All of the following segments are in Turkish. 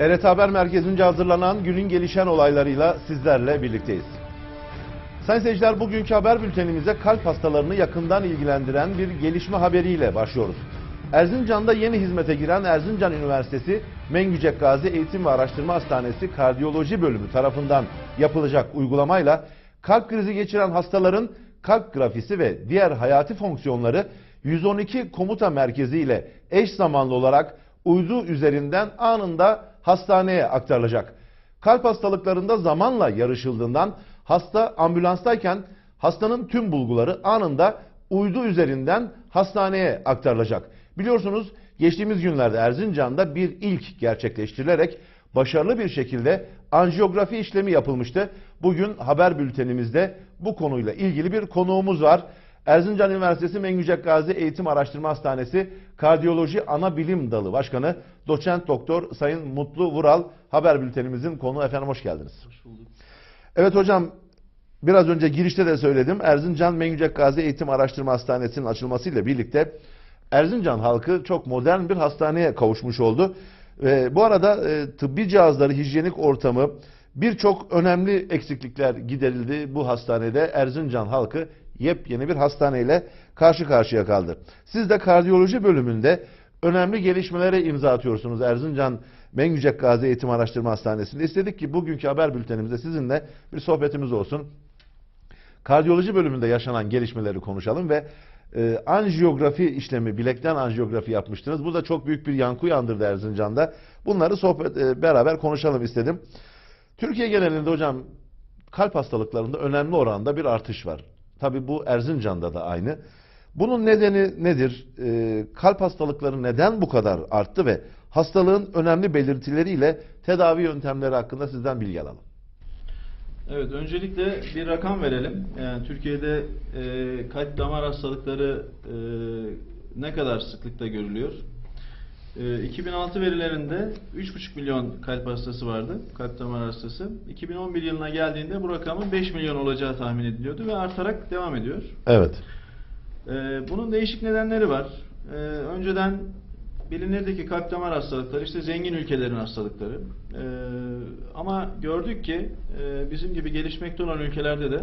Evet Haber Merkezi'nce hazırlanan günün gelişen olaylarıyla sizlerle birlikteyiz. Sayın seyirciler bugünkü haber bültenimize kalp hastalarını yakından ilgilendiren bir gelişme haberiyle başlıyoruz. Erzincan'da yeni hizmete giren Erzincan Üniversitesi Mengücek Gazi Eğitim ve Araştırma Hastanesi Kardiyoloji Bölümü tarafından yapılacak uygulamayla kalp krizi geçiren hastaların kalp grafisi ve diğer hayati fonksiyonları 112 komuta merkezi ile eş zamanlı olarak uydu üzerinden anında hastaneye aktarılacak. Kalp hastalıklarında zamanla yarışıldığından hasta ambulanstayken hastanın tüm bulguları anında uydu üzerinden hastaneye aktarılacak. Biliyorsunuz geçtiğimiz günlerde Erzincan'da bir ilk gerçekleştirilerek başarılı bir şekilde anjiyografi işlemi yapılmıştı. Bugün haber bültenimizde bu konuyla ilgili bir konuğumuz var. Erzincan Üniversitesi Mengücek Gazi Eğitim Araştırma Hastanesi Kardiyoloji Ana Bilim Dalı Başkanı Doçent Doktor Sayın Mutlu Vural haber bültenimizin konuğu efendim hoş geldiniz. Hoş bulduk. Evet hocam biraz önce girişte de söyledim. Erzincan Mengücek Gazi Eğitim Araştırma Hastanesi'nin açılmasıyla birlikte Erzincan halkı çok modern bir hastaneye kavuşmuş oldu. Ve bu arada e, tıbbi cihazları, hijyenik ortamı birçok önemli eksiklikler giderildi bu hastanede. Erzincan halkı yepyeni bir hastaneyle karşı karşıya kaldı. Siz de kardiyoloji bölümünde önemli gelişmelere imza atıyorsunuz Erzincan Mengücek Gazi Eğitim Araştırma Hastanesi'nde. İstedik ki bugünkü haber bültenimizde sizinle bir sohbetimiz olsun. Kardiyoloji bölümünde yaşanan gelişmeleri konuşalım ve e, anjiyografi işlemi, bilekten anjiyografi yapmıştınız. Bu da çok büyük bir yankı uyandırdı Erzincan'da. Bunları sohbet e, beraber konuşalım istedim. Türkiye genelinde hocam kalp hastalıklarında önemli oranda bir artış var. Tabii bu Erzincan'da da aynı. Bunun nedeni nedir? E, kalp hastalıkları neden bu kadar arttı ve hastalığın önemli belirtileriyle tedavi yöntemleri hakkında sizden bilgi alalım. Evet, öncelikle bir rakam verelim. Yani Türkiye'de e, kalp damar hastalıkları e, ne kadar sıklıkta görülüyor? E, 2006 verilerinde 3,5 milyon kalp hastası vardı, kalp damar hastası. 2011 yılına geldiğinde bu rakamın 5 milyon olacağı tahmin ediliyordu ve artarak devam ediyor. Evet. E, bunun değişik nedenleri var. E, önceden bilinirdi ki kalp damar hastalıkları işte zengin ülkelerin hastalıkları. Ee, ama gördük ki e, bizim gibi gelişmekte olan ülkelerde de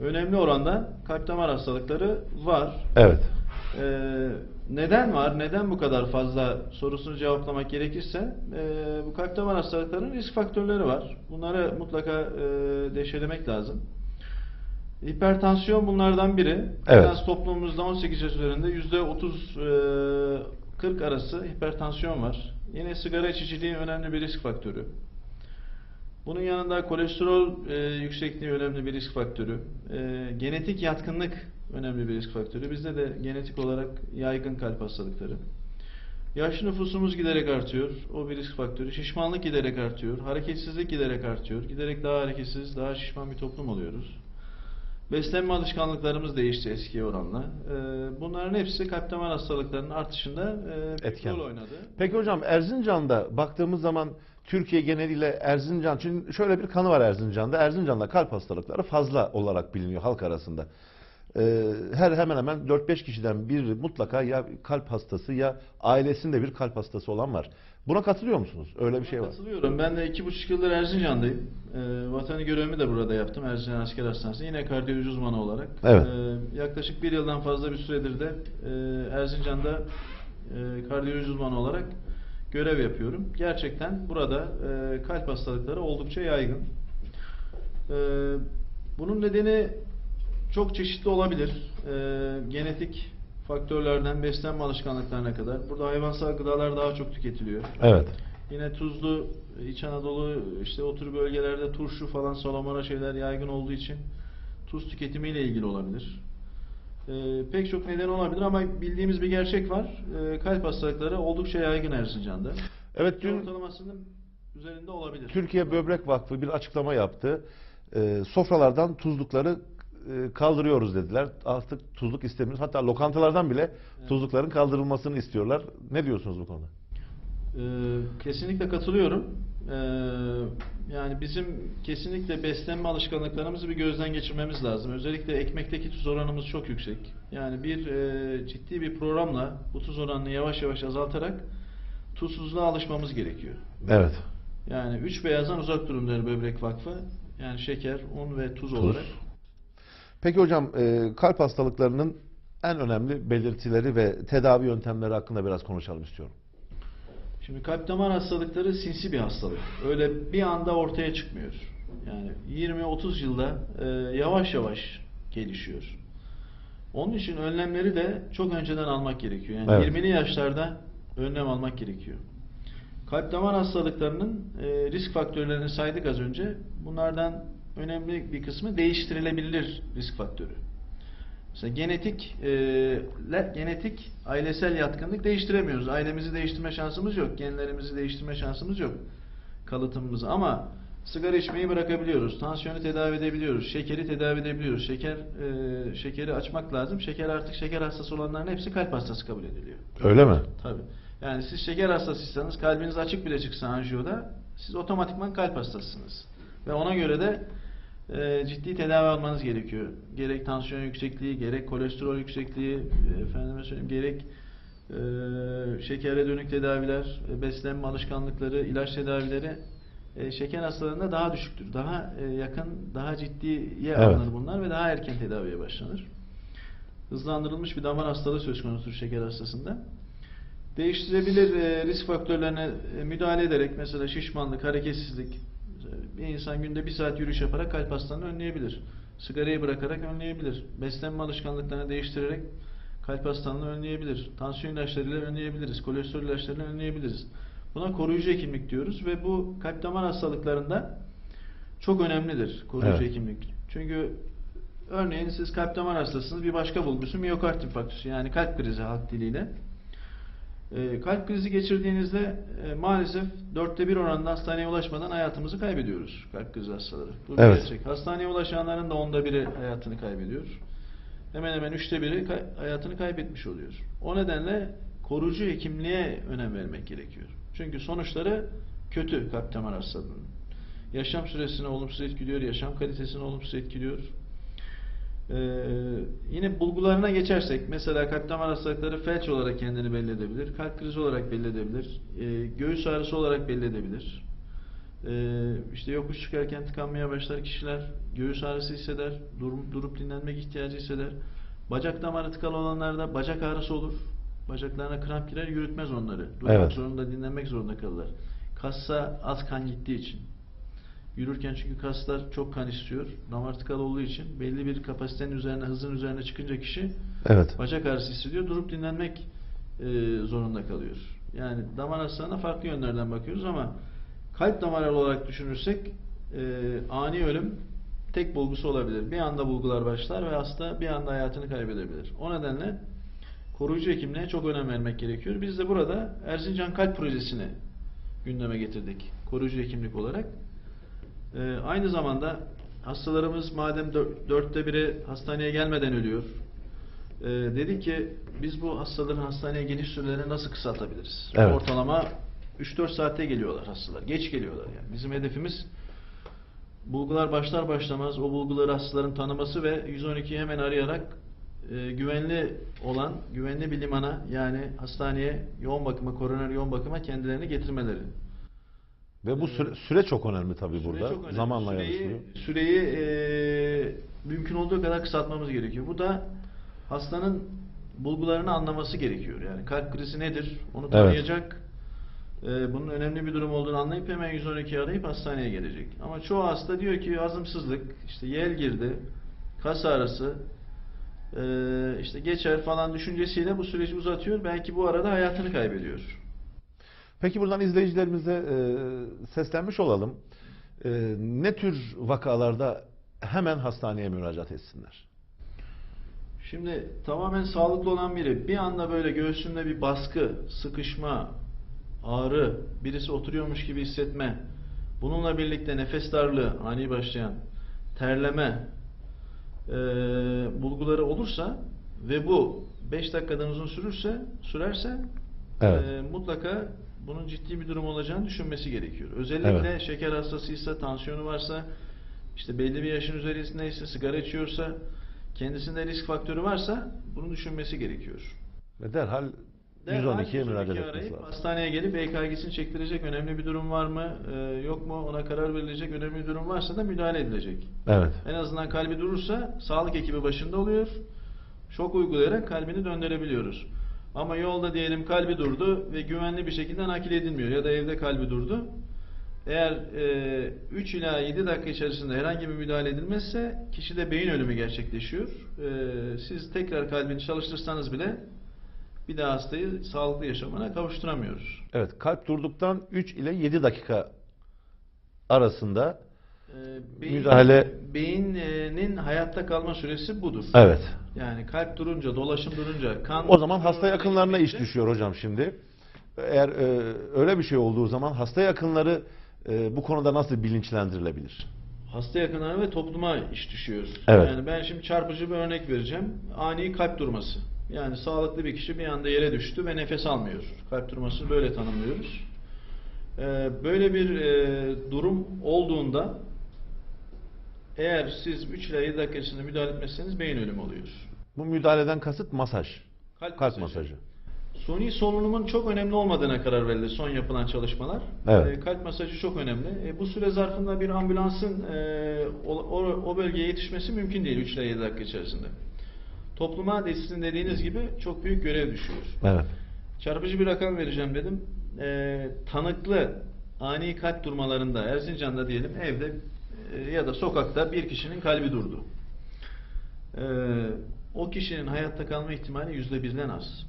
önemli oranda kalp damar hastalıkları var. Evet. Ee, neden var? Neden bu kadar fazla sorusunu cevaplamak gerekirse e, bu kalp damar hastalıklarının risk faktörleri var. Bunları mutlaka e, deşelemek lazım. Hipertansiyon bunlardan biri. Evet. Biraz toplumumuzda 18 yaş üzerinde %30 e, 40 arası hipertansiyon var. Yine sigara içiciliği önemli bir risk faktörü. Bunun yanında kolesterol e, yüksekliği önemli bir risk faktörü. E, genetik yatkınlık önemli bir risk faktörü. Bizde de genetik olarak yaygın kalp hastalıkları. Yaş nüfusumuz giderek artıyor. O bir risk faktörü. Şişmanlık giderek artıyor. Hareketsizlik giderek artıyor. Giderek daha hareketsiz, daha şişman bir toplum oluyoruz. Beslenme alışkanlıklarımız değişti eskiye oranla. Ee, bunların hepsi kalp damar hastalıklarının artışında e, Etken. rol oynadı. Peki hocam Erzincan'da baktığımız zaman Türkiye geneliyle Erzincan, çünkü şöyle bir kanı var Erzincan'da. Erzincan'da kalp hastalıkları fazla olarak biliniyor halk arasında. Ee, her hemen hemen 4-5 kişiden biri mutlaka ya kalp hastası ya ailesinde bir kalp hastası olan var. Buna katılıyor musunuz? Öyle bir şey var. Katılıyorum. Ben de iki buçuk yıldır Erzincan'dayım. Ee, vatani görevimi de burada yaptım. Erzincan Asker Hastanesi. Yine kardiyoloji uzmanı olarak. Evet. Ee, yaklaşık bir yıldan fazla bir süredir de e, Erzincan'da e, kardiyoloji uzmanı olarak görev yapıyorum. Gerçekten burada e, kalp hastalıkları oldukça yaygın. Ee, bunun nedeni çok çeşitli olabilir. Ee, genetik faktörlerden beslenme alışkanlıklarına kadar. Burada hayvansal gıdalar daha çok tüketiliyor. Evet. Yine tuzlu İç Anadolu işte o tür bölgelerde turşu falan salamura şeyler yaygın olduğu için tuz tüketimiyle ilgili olabilir. Ee, pek çok neden olabilir ama bildiğimiz bir gerçek var. Ee, kalp hastalıkları oldukça yaygın Erzincan'da. Evet dün Ortalamasının üzerinde olabilir. Türkiye Böbrek Vakfı bir açıklama yaptı. Ee, sofralardan tuzlukları e, kaldırıyoruz dediler. Artık tuzluk istemiyoruz. Hatta lokantalardan bile tuzlukların kaldırılmasını istiyorlar. Ne diyorsunuz bu konuda? Ee, kesinlikle katılıyorum. Ee, yani bizim kesinlikle beslenme alışkanlıklarımızı bir gözden geçirmemiz lazım. Özellikle ekmekteki tuz oranımız çok yüksek. Yani bir e, ciddi bir programla bu tuz oranını yavaş yavaş azaltarak tuzsuzluğa alışmamız gerekiyor. Evet. Yani üç beyazdan uzak durun der Böbrek Vakfı. Yani şeker, un ve tuz, olarak. Peki hocam e, kalp hastalıklarının en önemli belirtileri ve tedavi yöntemleri hakkında biraz konuşalım istiyorum. Şimdi kalp damar hastalıkları sinsi bir hastalık. Öyle bir anda ortaya çıkmıyor. Yani 20-30 yılda e, yavaş yavaş gelişiyor. Onun için önlemleri de çok önceden almak gerekiyor. Yani Evet. 20'li yaşlarda önlem almak gerekiyor. Kalp damar hastalıklarının e, risk faktörlerini saydık az önce. Bunlardan önemli bir kısmı değiştirilebilir risk faktörü. Mesela genetik e, genetik ailesel yatkınlık değiştiremiyoruz. Ailemizi değiştirme şansımız yok. Genlerimizi değiştirme şansımız yok. Kalıtımımızı ama sigara içmeyi bırakabiliyoruz. Tansiyonu tedavi edebiliyoruz. Şekeri tedavi edebiliyoruz. Şeker e, şekeri açmak lazım. Şeker artık şeker hastası olanların hepsi kalp hastası kabul ediliyor. Öyle mi? Tabii. Yani siz şeker hastasıysanız kalbiniz açık bile çıksa anjiyoda siz otomatikman kalp hastasısınız. Ve ona göre de e, ciddi tedavi almanız gerekiyor. Gerek tansiyon yüksekliği, gerek kolesterol yüksekliği, e, efendime söyleyeyim gerek e, şekere dönük tedaviler, e, beslenme alışkanlıkları, ilaç tedavileri e, şeker hastalarında daha düşüktür. Daha e, yakın, daha ciddiye Evet. alınır bunlar ve daha erken tedaviye başlanır. Hızlandırılmış bir damar hastalığı söz konusudur şeker hastasında. Değiştirebilir e, risk faktörlerine e, müdahale ederek mesela şişmanlık, hareketsizlik bir insan günde bir saat yürüyüş yaparak kalp hastalığını önleyebilir. Sigarayı bırakarak önleyebilir. Beslenme alışkanlıklarını değiştirerek kalp hastalığını önleyebilir. Tansiyon ilaçlarıyla önleyebiliriz. Kolesterol ilaçlarıyla önleyebiliriz. Buna koruyucu hekimlik diyoruz ve bu kalp damar hastalıklarında çok önemlidir koruyucu Evet. hekimlik. Çünkü örneğin siz kalp damar hastasınız bir başka bulgusu miyokard infarktüsü yani kalp krizi halk diliyle. Ee, kalp krizi geçirdiğinizde e, maalesef dörtte bir oranında hastaneye ulaşmadan hayatımızı kaybediyoruz kalp krizi hastaları. Bu Evet. gerçek. Hastaneye ulaşanların da onda biri hayatını kaybediyor. Hemen hemen üçte biri kay- hayatını kaybetmiş oluyor. O nedenle koruyucu hekimliğe önem vermek gerekiyor. Çünkü sonuçları kötü kalp damar hastalığının. Yaşam süresini olumsuz etkiliyor, yaşam kalitesini olumsuz etkiliyor. Ee, yine bulgularına geçersek mesela kalp damar hastalıkları felç olarak kendini belli edebilir, kalp krizi olarak belli edebilir, e, göğüs ağrısı olarak belli edebilir. Ee, işte yokuş çıkarken tıkanmaya başlar kişiler, göğüs ağrısı hisseder, durup, durup dinlenmek ihtiyacı hisseder. Bacak damarı tıkalı olanlarda bacak ağrısı olur. Bacaklarına kramp girer, yürütmez onları. Durmak Evet. zorunda, dinlenmek zorunda kalırlar. Kassa az kan gittiği için. Yürürken çünkü kaslar çok kan istiyor. Damar tıkalı olduğu için belli bir kapasitenin üzerine, hızın üzerine çıkınca kişi Evet. bacak ağrısı hissediyor. Durup dinlenmek e, zorunda kalıyor. Yani damar hastalığına farklı yönlerden bakıyoruz ama kalp damarı olarak düşünürsek e, ani ölüm tek bulgusu olabilir. Bir anda bulgular başlar ve hasta bir anda hayatını kaybedebilir. O nedenle koruyucu hekimliğe çok önem vermek gerekiyor. Biz de burada Erzincan Kalp Projesi'ni gündeme getirdik. Koruyucu hekimlik olarak. Ee, aynı zamanda hastalarımız madem dör- dörtte biri hastaneye gelmeden ölüyor, e, dedik ki biz bu hastaların hastaneye geliş sürelerini nasıl kısaltabiliriz? Evet. Ortalama 3-4 saatte geliyorlar hastalar. Geç geliyorlar yani. Bizim hedefimiz bulgular başlar başlamaz o bulguları hastaların tanıması ve 112'yi hemen arayarak e, güvenli olan, güvenli bir limana yani hastaneye yoğun bakıma, koroner yoğun bakıma kendilerini getirmeleri. Ve bu süre, süre çok önemli tabii Süre burada. önemli. Zamanla süreyi, yarışıyor. Süreyi e, mümkün olduğu kadar kısaltmamız gerekiyor. Bu da hastanın bulgularını anlaması gerekiyor. Yani kalp krizi nedir? Onu tanıyacak. E, bunun önemli bir durum olduğunu anlayıp hemen 112 arayıp hastaneye gelecek. Ama çoğu hasta diyor ki hazımsızlık, işte yel girdi, kas ağrısı, e, işte geçer falan düşüncesiyle bu süreci uzatıyor. Belki bu arada hayatını kaybediyor. Peki buradan izleyicilerimize e, seslenmiş olalım. E, ne tür vakalarda hemen hastaneye müracaat etsinler? Şimdi tamamen sağlıklı olan biri bir anda böyle göğsünde bir baskı, sıkışma, ağrı, birisi oturuyormuş gibi hissetme, bununla birlikte nefes darlığı, ani başlayan, terleme eee, bulguları olursa ve bu 5 dakikadan uzun sürürse, sürerse Evet. eee, mutlaka bunun ciddi bir durum olacağını düşünmesi gerekiyor. Özellikle Evet. şeker hastasıysa, tansiyonu varsa, işte belli bir yaşın üzerindeyse, sigara içiyorsa, kendisinde risk faktörü varsa bunu düşünmesi gerekiyor. Ve derhal Derhal 112'ye müracaat 112'yi etmesi lazım. hastaneye gelip EKG'sini çektirecek önemli bir durum var mı, e, yok mu ona karar verilecek önemli bir durum varsa da müdahale edilecek. Evet. En azından kalbi durursa sağlık ekibi başında oluyor. Şok uygulayarak kalbini döndürebiliyoruz. Ama yolda diyelim kalbi durdu ve güvenli bir şekilde nakil edilmiyor ya da evde kalbi durdu. Eğer e, 3 ila 7 dakika içerisinde herhangi bir müdahale edilmezse kişide beyin ölümü gerçekleşiyor. E, siz tekrar kalbini çalıştırsanız bile bir daha hastayı sağlıklı yaşamına kavuşturamıyoruz. Evet, kalp durduktan 3 ile 7 dakika arasında E, Müdahale- Beynin hayatta kalma süresi budur. evet. Yani kalp durunca, dolaşım durunca, kan... O zaman hasta yakınlarına iş düşüyor hocam şimdi. Eğer e, öyle bir şey olduğu zaman hasta yakınları e, bu konuda nasıl bilinçlendirilebilir? Hasta yakınlarına ve topluma iş düşüyor. Evet. Yani ben şimdi çarpıcı bir örnek vereceğim. Ani kalp durması. Yani sağlıklı bir kişi bir anda yere düştü ve nefes almıyor. Kalp durmasını böyle tanımlıyoruz. Ee, böyle bir e, durum olduğunda eğer siz 3 ila 7 dakika içinde müdahale etmezseniz beyin ölümü oluyor. Bu müdahaleden kasıt masaj, Kalp, kalp masajı. masajı. Suni solunumun çok önemli olmadığına karar verildi son yapılan çalışmalar. Evet. E, kalp masajı çok önemli. E, bu süre zarfında bir ambulansın e, o, o- o bölgeye yetişmesi mümkün değil 3 ile 7 dakika içerisinde. Topluma de sizin dediğiniz gibi çok büyük görev düşüyor. Evet. Çarpıcı bir rakam vereceğim dedim. E, tanıklı ani kalp durmalarında Erzincan'da diyelim evde ya da sokakta bir kişinin kalbi durdu. E, o kişinin hayatta kalma ihtimali yüzde birden az.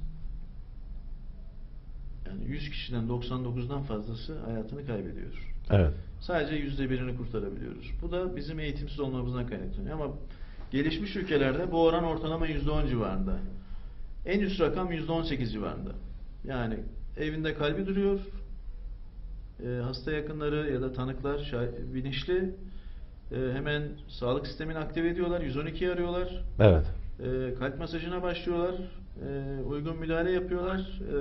Yani 100 kişiden 99'dan fazlası hayatını kaybediyor. Evet. Sadece yüzde birini kurtarabiliyoruz. Bu da bizim eğitimsiz olmamızdan kaynaklanıyor. Ama gelişmiş ülkelerde bu oran ortalama yüzde on civarında. En üst rakam yüzde on sekiz civarında. Yani evinde kalbi duruyor. E, hasta yakınları ya da tanıklar bilinçli. e, hemen sağlık sistemini aktive ediyorlar. 112'yi arıyorlar. Evet. E, kalp masajına başlıyorlar. E, uygun müdahale yapıyorlar. E,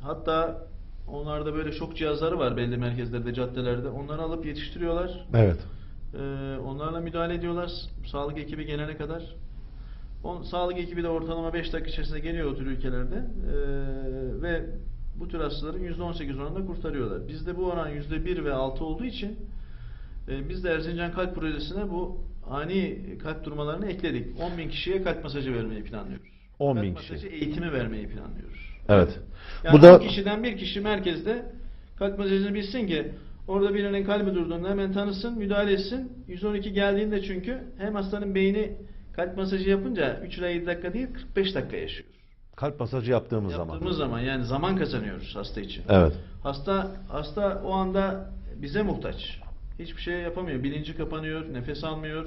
hatta onlarda böyle şok cihazları var belli merkezlerde, caddelerde. Onları alıp yetiştiriyorlar. Evet. E, onlarla müdahale ediyorlar sağlık ekibi gelene kadar. On, sağlık ekibi de ortalama 5 dakika içerisinde geliyor o tür ülkelerde. E, ve bu tür hastaların %18 oranında kurtarıyorlar. Bizde bu oran %1 ve 6 olduğu için e, biz de Erzincan Kalp Projesi'ne bu ani kalp durmalarını ekledik. 10 bin kişiye kalp masajı vermeyi planlıyoruz. 10 kalp bin kişi. masajı eğitimi vermeyi planlıyoruz. Evet. Yani Bu da 10 kişiden bir kişi merkezde kalp masajını bilsin ki orada birinin kalbi durduğunda hemen tanısın, müdahale etsin. 112 geldiğinde çünkü hem hastanın beyni kalp masajı yapınca 3 ila 7 dakika değil 45 dakika yaşıyor. Kalp masajı yaptığımız, Yaptığımız zaman. zaman yani zaman kazanıyoruz hasta için. Evet. Hasta hasta o anda bize muhtaç. Hiçbir şey yapamıyor. Bilinci kapanıyor, nefes almıyor.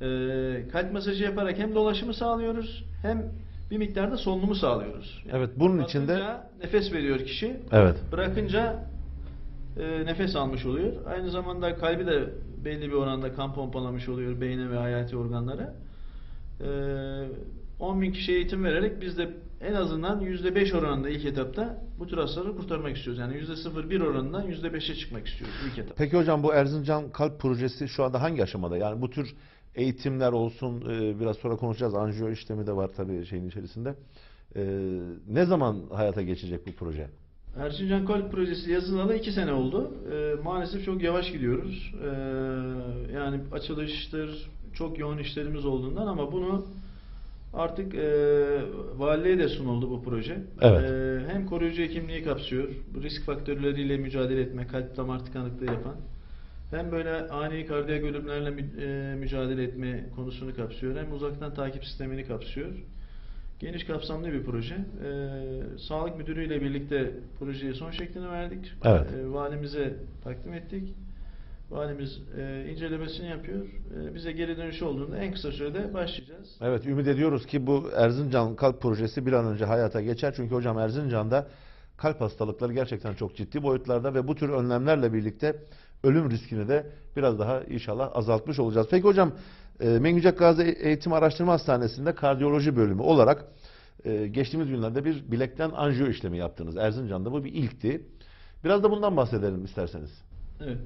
Ee, kalp masajı yaparak hem dolaşımı sağlıyoruz hem bir miktarda solunumu sağlıyoruz. Evet, bunun için de- nefes veriyor kişi. Evet. Bırakınca e, nefes almış oluyor. Aynı zamanda kalbi de belli bir oranda kan pompalamış oluyor beyne ve hayati organlara. E, 10 bin kişiye eğitim vererek biz de en azından %5 oranında ilk etapta bu tür hastaları kurtarmak istiyoruz. Yani %0,1 oranından %5'e çıkmak istiyoruz ilk etapta. Peki hocam bu Erzincan Kalp Projesi şu anda hangi aşamada? Yani bu tür eğitimler olsun, e, biraz sonra konuşacağız. Anjiyo işlemi de var tabii şeyin içerisinde. E, ne zaman hayata geçecek bu proje? Erzincan Kalp Projesi yazılalı 2 sene oldu. E, maalesef çok yavaş gidiyoruz. Yani açılıştır, çok yoğun işlerimiz olduğundan ama bunu artık e, valiliğe de sunuldu bu proje. Evet. E, hem koruyucu hekimliği kapsıyor, risk faktörleriyle mücadele etme, kalp damar tıkanıklığı yapan, hem böyle ani kardiyak ölümlerle mü- e, mücadele etme konusunu kapsıyor, hem uzaktan takip sistemini kapsıyor. Geniş kapsamlı bir proje. Ee, Sağlık Müdürü ile birlikte projeye son şeklini verdik. Evet. Ee, valimize takdim ettik. Valimiz e, incelemesini yapıyor. Ee, bize geri dönüş olduğunda en kısa sürede başlayacağız. Evet, ümit ediyoruz ki bu Erzincan Kalp Projesi bir an önce hayata geçer. Çünkü hocam Erzincan'da kalp hastalıkları gerçekten çok ciddi boyutlarda ve bu tür önlemlerle birlikte ölüm riskini de biraz daha inşallah azaltmış olacağız. Peki hocam, e, Mengücek Gazi Eğitim Araştırma Hastanesi'nde kardiyoloji bölümü olarak e, geçtiğimiz günlerde bir bilekten anjiyo işlemi yaptınız. Erzincan'da bu bir ilkti. Biraz da bundan bahsedelim isterseniz. Evet.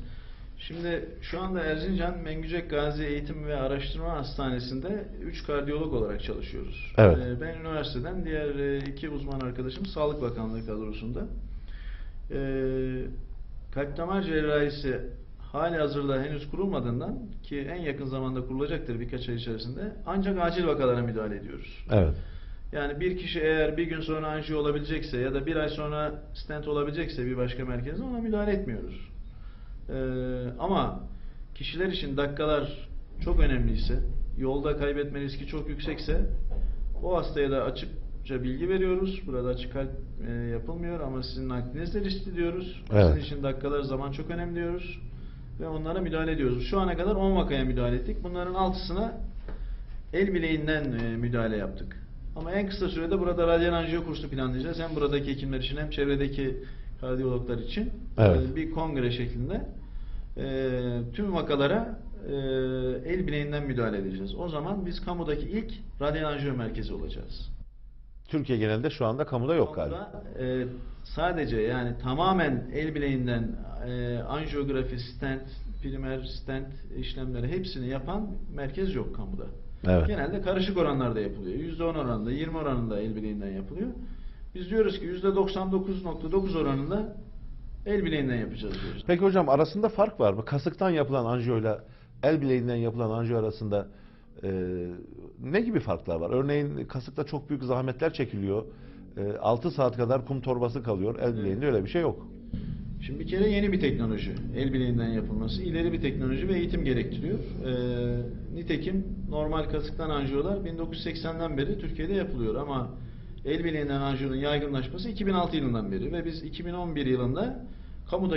Şimdi şu anda Erzincan Mengücek Gazi Eğitim ve Araştırma Hastanesi'nde 3 kardiyolog olarak çalışıyoruz. Evet. Ee, Ben üniversiteden, diğer e, iki uzman arkadaşım Sağlık Bakanlığı kadrosunda. Ee, Kalp damar cerrahisi hali hazırda henüz kurulmadığından ki en yakın zamanda kurulacaktır birkaç ay içerisinde ancak acil vakalara müdahale ediyoruz. Evet. Yani bir kişi eğer bir gün sonra anjiyo olabilecekse ya da bir ay sonra stent olabilecekse bir başka merkezde ona müdahale etmiyoruz. Ee, ama kişiler için dakikalar çok önemliyse, yolda kaybetme riski çok yüksekse o hastaya da açıkça bilgi veriyoruz. Burada açık kalp e, yapılmıyor ama sizin naklinizle riskli diyoruz. Evet. Sizin için dakikalar zaman çok önemli diyoruz. Ve onlara müdahale ediyoruz. Şu ana kadar 10 vakaya müdahale ettik. Bunların altısına el bileğinden e, müdahale yaptık. Ama en kısa sürede burada radyan anjiyo kursu planlayacağız. Hem buradaki hekimler için hem çevredeki kardiyologlar için Evet. e, bir kongre şeklinde e, tüm vakalara e, el bileğinden müdahale edeceğiz. O zaman biz kamudaki ilk anjiyo merkezi olacağız. Türkiye genelinde şu anda kamuda yok galiba. Kamuda, e, sadece yani tamamen el bileğinden e, anjiyografi, stent, primer stent işlemleri hepsini yapan merkez yok kamuda. Evet. Genelde karışık oranlarda yapılıyor. %10 oranında, 20 oranında el bileğinden yapılıyor. Biz diyoruz ki %99.9 oranında el bileğinden yapacağız diyoruz. Peki hocam arasında fark var mı? Kasıktan yapılan anjiyoyla el bileğinden yapılan anjiyo arasında e, ne gibi farklar var? Örneğin kasıkta çok büyük zahmetler çekiliyor. E, 6 saat kadar kum torbası kalıyor. El bileğinde öyle bir şey yok. Şimdi bir kere yeni bir teknoloji. El bileğinden yapılması. ileri bir teknoloji ve eğitim gerektiriyor. Ee, nitekim normal kasıktan anjiyolar 1980'den beri Türkiye'de yapılıyor ama el bileğinden yaygınlaşması 2006 yılından beri ve biz 2011 yılında kamuda